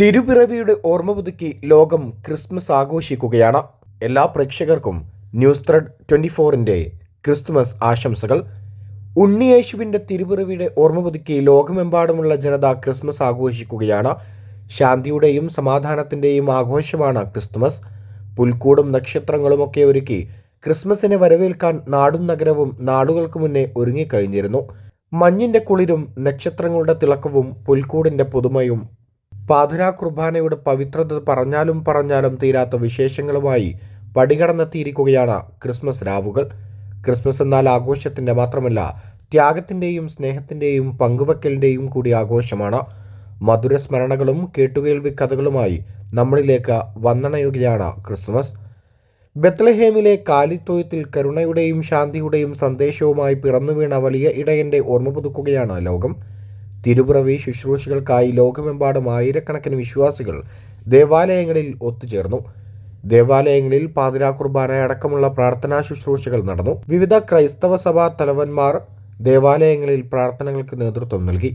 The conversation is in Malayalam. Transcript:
തിരുപ്പിറവിയുടെ ഓർമ്മ പുതുക്കി ലോകം ക്രിസ്മസ് ആഘോഷിക്കുകയാണ്. എല്ലാ പ്രേക്ഷകർക്കും ന്യൂസ് ത്രെഡ് ട്വന്റി ഫോറിന്റെ ക്രിസ്തുമസ് ആശംസകൾ. ഉണ്ണിയേശുവിന്റെ തിരുപിറവിയുടെ ഓർമ്മ പുതുക്കി ലോകമെമ്പാടുമുള്ള ജനത ക്രിസ്മസ് ആഘോഷിക്കുകയാണ്. ശാന്തിയുടെയും സമാധാനത്തിന്റെയും ആഘോഷമാണ് ക്രിസ്തുമസ്. പുൽക്കൂടും നക്ഷത്രങ്ങളുമൊക്കെ ഒരുക്കി ക്രിസ്മസിനെ വരവേൽക്കാൻ നാടും നഗരവും നാടുകൾക്ക് മുന്നേ ഒരുങ്ങിക്കഴിഞ്ഞിരുന്നു. മഞ്ഞിന്റെ കുളിരും നക്ഷത്രങ്ങളുടെ തിളക്കവും പുൽക്കൂടിന്റെ പുതുമയും പാതിരാ കുർബാനയുടെ പവിത്രത പറഞ്ഞാലും പറഞ്ഞാലും തീരാത്ത വിശേഷങ്ങളുമായി പടികടന്നെത്തിയിരിക്കുകയാണ് ക്രിസ്മസ് രാവുകൾ. ക്രിസ്മസ് എന്നാൽ ആഘോഷത്തിന്റെ മാത്രമല്ല ത്യാഗത്തിന്റെയും സ്നേഹത്തിന്റെയും പങ്കുവെക്കലിന്റെയും കൂടി ആഘോഷമാണ്. മധുരസ്മരണകളും കേട്ടുകേൾവി കഥകളുമായി നമ്മളിലേക്ക് വന്നണയുകയാണ് ക്രിസ്മസ്. ബത്ലഹേമിലെ കാലിത്തോയത്തിൽ കരുണയുടെയും ശാന്തിയുടെയും സന്ദേശവുമായി പിറന്നുവീണ വലിയ ഇടയന്റെ ഓർമ്മ പുതുക്കുകയാണ് ലോകം. തിരുപിറവി ശുശ്രൂഷകൾക്കായി ലോകമെമ്പാടും ആയിരക്കണക്കിന് വിശ്വാസികൾ ദേവാലയങ്ങളിൽ ഒത്തുചേർന്നു. ദേവാലയങ്ങളിൽ പാതിരാ കുർബാന അടക്കമുള്ള പ്രാർത്ഥനാ ശുശ്രൂഷകൾ നടന്നു. വിവിധ ക്രൈസ്തവ സഭാ തലവന്മാർ ദേവാലയങ്ങളിൽ പ്രാർത്ഥനകൾക്ക് നേതൃത്വം നൽകി.